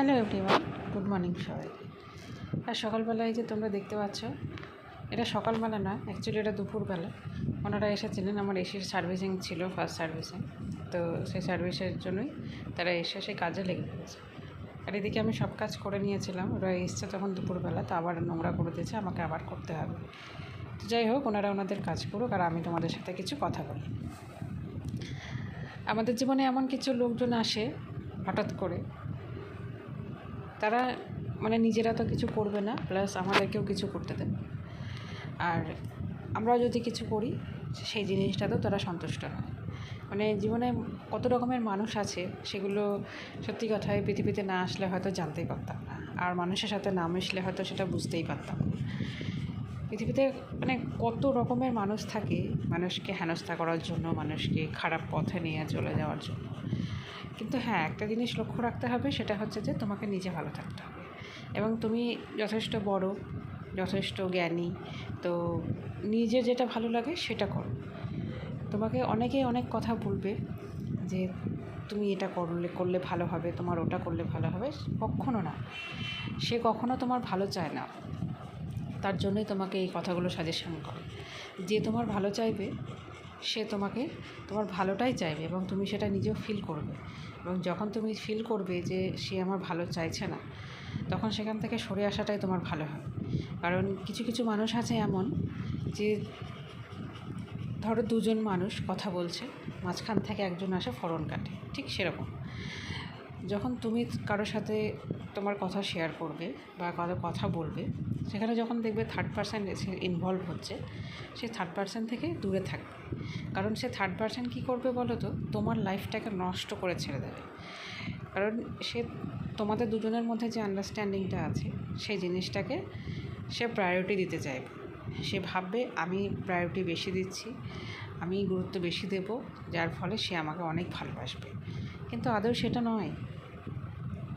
Hello everyone, good morning সবাই আর সকালবেলায় যে তোমরা দেখতে পাচ্ছ, এটা সকালবেলা নয় অ্যাকচুয়ালি এটা দুপুরবেলা। ওনারা এসেছিলেন, আমার এসির সার্ভিসিং ছিল ফার্স্ট সার্ভিসিং তো সেই সার্ভিসের জন্যই তারা এসে সেই কাজে লেগে পড়েছে। আর এদিকে আমি সব কাজ করে নিয়েছিলাম, ওরা এসছে তখন দুপুরবেলা, তো আবার নোংরা করে দিয়েছে, আমাকে আবার করতে হবে। তো যাই হোক, ওনারা ওনাদের কাজ করুক, আর আমি তোমাদের সাথে কিছু কথা বলি। আমাদের জীবনে এমন কিছু লোকজন আসে, হঠাৎ করে তারা মানে নিজেরা তো কিছু করবে না প্লাস আমাদেরকেও কিছু করতে দেবে। আর আমরা যদি কিছু করি, সেই জিনিসটাতেও তারা সন্তুষ্ট নয়। মানে জীবনে কত রকমের মানুষ আছে, সেগুলো সত্যি কথায় পৃথিবীতে না আসলে হয়তো জানতেই পারতাম না, আর মানুষের সাথে না মিশলে হয়তো সেটা বুঝতেই পারতাম না। পৃথিবীতে মানে কত রকমের মানুষ থাকে, মানুষকে হেনস্থা করার জন্য, মানুষকে খারাপ পথে নিয়ে চলে যাওয়ার জন্য। কিন্তু হ্যাঁ একটা জিনিস লক্ষ্য রাখতে হবে, সেটা হচ্ছে যে তোমাকে নিজে ভালো থাকতে হবে। এবং তুমি যথেষ্ট বড়, যথেষ্ট জ্ঞানী, তো নিজে যেটা ভালো লাগে সেটা করো। তোমাকে অনেকেই অনেক কথা বলবে যে তুমি এটা করলে করলে ভালো হবে, তোমার ওটা করলে ভালো হবে, কখনো না। সে কখনো তোমার ভালো চায় না। তার জন্যই তোমাকে এই কথাগুলো সাজেশন করে। যে তোমার ভালো চাইবে, সে তোমাকে, তোমার ভালোটাই চাইবে এবং তুমি সেটা নিজেও ফিল করবে। এবং যখন তুমি ফিল করবে যে সে আমার ভালো চাইছে না, তখন সেখান থেকে সরে আসাটাই তোমার ভালো হয় কারণ কিছু কিছু মানুষ আছে এমন যে ধরো দুজন মানুষ কথা বলছে, মাঝখান থেকে একজন আসে ফরন কাটে, ঠিক সেরকম। যখন তুমি কারোর সাথে তোমার কথা শেয়ার করবে বা কারও কথা বলবে, সেখানে যখন দেখবে থার্ড পার্সন ইনভলভ হচ্ছে, সে থার্ড পার্সন থেকে দূরে থাকবে। কারণ সে থার্ড পার্সন কী করবে বলো তো? তোমার লাইফটাকে নষ্ট করে ছেড়ে দেবে। কারণ সে তোমাদের দুজনের মধ্যে যে আন্ডারস্ট্যান্ডিংটা আছে, সেই জিনিসটাকে সে প্রায়োরিটি দিতে চাইবে। সে ভাববে, আমি প্রায়োরিটি বেশি দিচ্ছি, আমি গুরুত্ব বেশি দেব, যার ফলে সে আমাকে অনেক ভালোবাসবে। কিন্তু আদৌ সেটা নয়।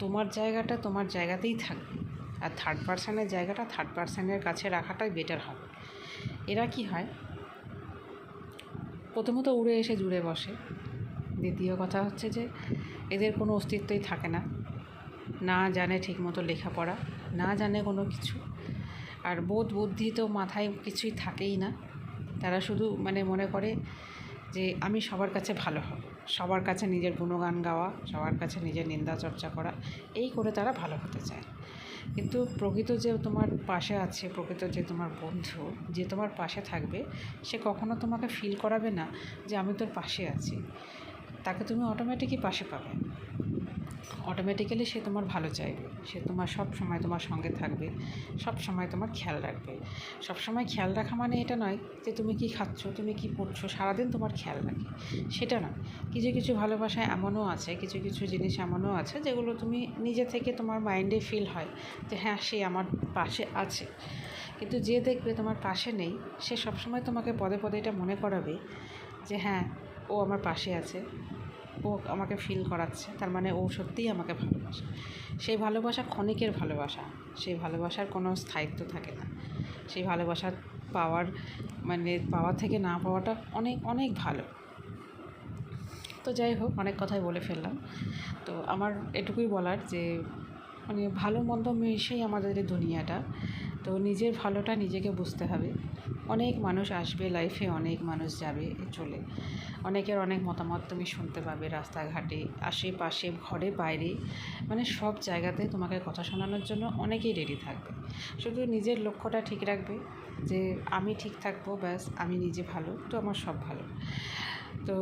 তোমার জায়গাটা তোমার জায়গাতেই থাকবে। আর থার্ড পার্সনের জায়গাটা থার্ড পার্সনের কাছে রাখাটাই বেটার হবে। এরা কি হয়? প্রথমত উড়ে এসে জুড়ে বসে। দ্বিতীয় কথা হচ্ছে যে, এদের কোনো অস্তিত্বই থাকে না। না জানে ঠিকমতো লেখাপড়া, না জানে কোনো কিছু। আর বোধ বুদ্ধি তো মাথায় কিছুই থাকেই না। তারা শুধু মানে মনে করে যে, আমি সবার কাছে ভালো হব। সবার কাছে নিজের গুণগান গাওয়া, সবার কাছে নিজের নিন্দা চর্চা করা, এই করে তারা ভালো হতে চায়। কিন্তু প্রকৃত যে তোমার পাশে আছে, প্রকৃত যে তোমার বন্ধু, যে তোমার পাশে থাকবে, সে কখনো তোমাকে ফিল করাবে না যে আমি তোর পাশে আছি। তাকে তুমি অটোমেটিকই পাশে পাবে। অটোমেটিক্যালি সে তোমার ভালো চাইবে। সে তোমার সব সময় তোমার সঙ্গে থাকবে, সব সময় তোমার খেয়াল রাখবে। সব সময় খেয়াল রাখা মানে এটা নয় যে তুমি কি খাচ্ছ, তুমি কি পড়ছো, সারাদিন তোমার খেয়াল রাখে। সেটা নয়। কিছু কিছু ভালোবাসা এমনও আছে, কিছু কিছু জিনিস এমনও আছে যেগুলো তুমি নিজে থেকে তোমার মাইন্ডে ফিল হয় যে হ্যাঁ সে আমার পাশে আছে। কিন্তু যে দেখবে তোমার পাশে নেই, সে সবসময় তোমাকে পদে পদে এটা মনে করাবে যে হ্যাঁ ও আমার পাশে আছে। ও আমাকে ফিল করাচ্ছে। তার মানে ও সত্যিই আমাকে ভালোবাসে। সেই ভালোবাসা ক্ষণিকের ভালোবাসা। সেই ভালোবাসার কোনো স্থায়িত্ব থাকে না। সেই ভালোবাসা পাওয়ার মানে পাওয়া থেকে না পাওয়াটা অনেক অনেক ভালো। তো যাই হোক, অনেক কথাই বলে ফেললাম। তো আমার এটুকুই বলার যে মানে ভালো মন্দ মিশেই আমাদের এই দুনিয়াটা। তো নিজের ভালোটা নিজেকে বুঝতে হবে। অনেক মানুষ আসবে লাইফে অনেক মানুষ যাবে চলে। অনেকের অনেক মতামত তুমি শুনতে পাবে রাস্তাঘাটে, আশেপাশে, ঘরে, বাইরে। মানে সব জায়গাতে তোমাকে কথা শোনানোর জন্য অনেকেই রেডি থাকবে। শুধু নিজের লক্ষ্যটা ঠিক রাখবে যে আমি ঠিক থাকব, ব্যাস, আমি নিজে ভালো, তো আমার সব ভালো। তো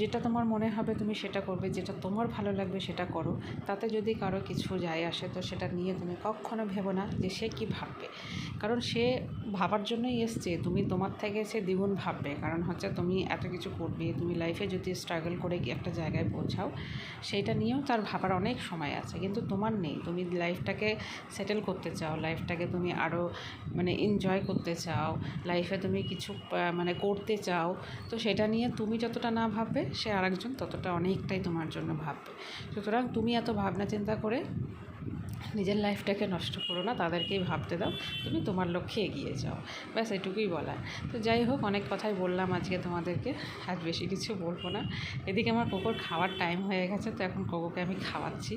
যেটা তোমার মনে হবে তুমি সেটা করবে, যেটা তোমার ভালো লাগবে সেটা করো। তাতে যদি কারও কিছু যায় আসে, তো সেটা নিয়ে তুমি কখনো ভেবো না যে সে কী ভাববে। কারণ সে ভাবার জন্যই এসছে, তুমি তোমার থেকে সে দ্বিগুণ ভাববে। কারণ হচ্ছে তুমি এত কিছু করবে, তুমি লাইফে যদি স্ট্রাগল করে একটা জায়গায় পৌঁছাও সেইটা নিয়েও তার ভাবার অনেক সময় আছে। কিন্তু তোমার নেই, তুমি লাইফটাকে সেটেল করতে চাও লাইফটাকে তুমি আরও মানে এনজয় করতে চাও লাইফে তুমি কিছু মানে করতে চাও, তো সেটা নিয়ে তুমি যতটা না ভাববে, সে আরেকজন ততটা অনেকটাই তোমার জন্য ভাববে। সুতরাং তুমি এত ভাবনা চিন্তা করে নিজের লাইফটাকে নষ্ট করো না, তাদেরকেই ভাবতে দাও, তুমি তোমার লক্ষ্যে এগিয়ে যাও। ব্যাস, এটুকুই বলা তো যাই হোক, অনেক কথাই বললাম আজকে তোমাদেরকে, আর বেশি কিছু বলব না। এদিকে আমার কুকুর খাওয়ার টাইম হয়ে গেছে, তো এখন কোকোকে আমি খাওয়াচ্ছি।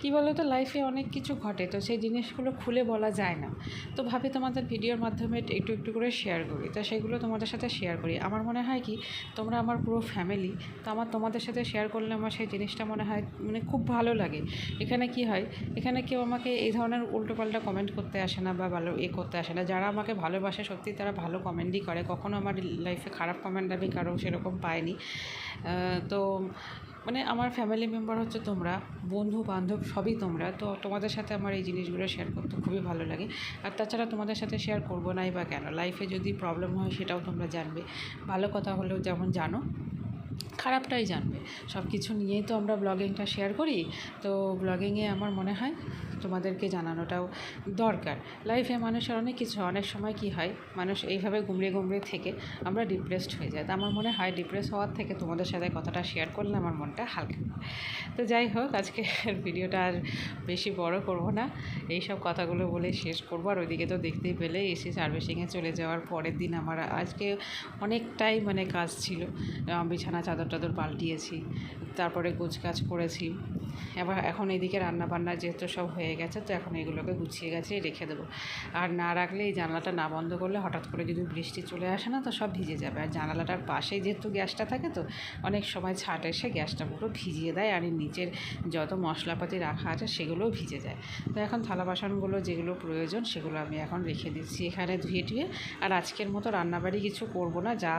কী বলো তো লাইফে অনেক কিছু ঘটে, তো সেই জিনিসগুলো খুলে বলা যায় না। তো ভাবি তোমাদের ভিডিওর মাধ্যমে একটু একটু করে শেয়ার করি। তো সেগুলো তোমাদের সাথে শেয়ার করি। আমার মনে হয় কি, তোমরা আমার পুরো ফ্যামিলি তো আমার তোমাদের সাথে শেয়ার করলে আমার সেই জিনিসটা মনে হয় মানে খুব ভালো লাগে। এখানে কি হয়, এখানে কেউ আমাকে এই ধরনের উল্টোপাল্টা কমেন্ট করতে আসে না বা ভালো এ করতে আসে না। যারা আমাকে ভালোবাসে, সত্যি তারা ভালো কমেন্টই করে। কখনো আমার লাইফে খারাপ কমেন্ট আমি কারও সেরকম পাইনি। তো মানে আমার ফ্যামিলি মেম্বার হচ্ছে তোমরা, বন্ধু বান্ধব সবই তোমরা। তো তোমাদের সাথে আমার এই জিনিসগুলো শেয়ার করতে খুবই ভালো লাগে। আর তাছাড়া তোমাদের সাথে শেয়ার করব নাই বা কেন? লাইফে যদি প্রবলেম হয় সেটাও তোমরা জানবে। ভালো কথা হলেও যেমন জানো, খারাপটাই জানবে। সব কিছু নিয়েই তো আমরা ব্লগিংটা শেয়ার করি। তো ব্লগিংয়ে আমার মনে হয় তোমাদেরকে জানানোটাও দরকার। লাইফে মানুষের অনেক কিছু, অনেক সময় কি হয়, মানুষ এইভাবে গুমড়ে গুমড়ে থেকে আমরা ডিপ্রেসড হয়ে যায়। তো আমার মনে হয় ডিপ্রেস হওয়ার থেকে তোমাদের সাথে কথাটা শেয়ার করলে আমার মনটা হালকা। তো যাই হোক, আজকে ভিডিওটা আর বেশি বড় করব না। এই সব কথাগুলো বলে শেষ করব। আর ওইদিকে তো দেখতেই পেলে, এসি সার্ভিসিংয়ে চলে যাওয়ার পরের দিন আমার আজকে অনেকটাই মানে কাজ ছিল। বিছানা, চাদর টাদর পাল্টিয়েছি, তারপরে কাজ করেছি। এবার এখন এদিকে রান্না বান্না যেহেতু সব হয়ে গেছে, তো এখন এগুলোকে গুছিয়ে গেছে রেখে দেবো। আর না রাখলে এই জানলাটা না বন্ধ করলে হঠাৎ করে যদি বৃষ্টি চলে আসে না, তো সব ভিজে যাবে। আর জানালাটার পাশেই যেহেতু গ্যাসটা থাকে, তো অনেক সময় ছাট এসে গ্যাসটা পুরো ভিজিয়ে দেয় আর নিচের যত মশলাপাতি রাখা আছে সেগুলোও ভিজে যায়। তো এখন থালা বাসনগুলো যেগুলো প্রয়োজন সেগুলো আমি এখন রেখে দিচ্ছি এখানে ধুয়ে টুয়ে। আর আজকের মতো রান্নাবাড়ি কিছু করব না, যা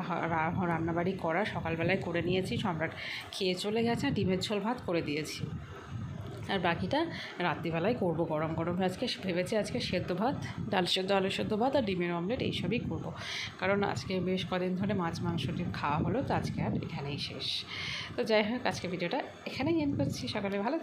রান্নাবাড়ি করা সকালবেলায় করে নিয়েছি, সম্রাট খেয়ে চলে গেছে, ডিমের ঝোল ভাত করে দিয়েছি। আর বাকিটা রাত্রিবেলায় করব গরম গরম। আজকে ভেবেছি আজকে সেদ্ধ ভাত, ডাল সেদ্ধ, আলু সেদ্ধ ভাত আর ডিমের অমলেট এইসবই করব। কারণ আজকে বেশ কদিন ধরে মাছ, মাংস, ডিম খাওয়া হলো, তো আজকে আর এখানেই শেষ। তো যাই হোক, আজকে ভিডিওটা এখানেই এন্ড করছি। সকালে ভালো।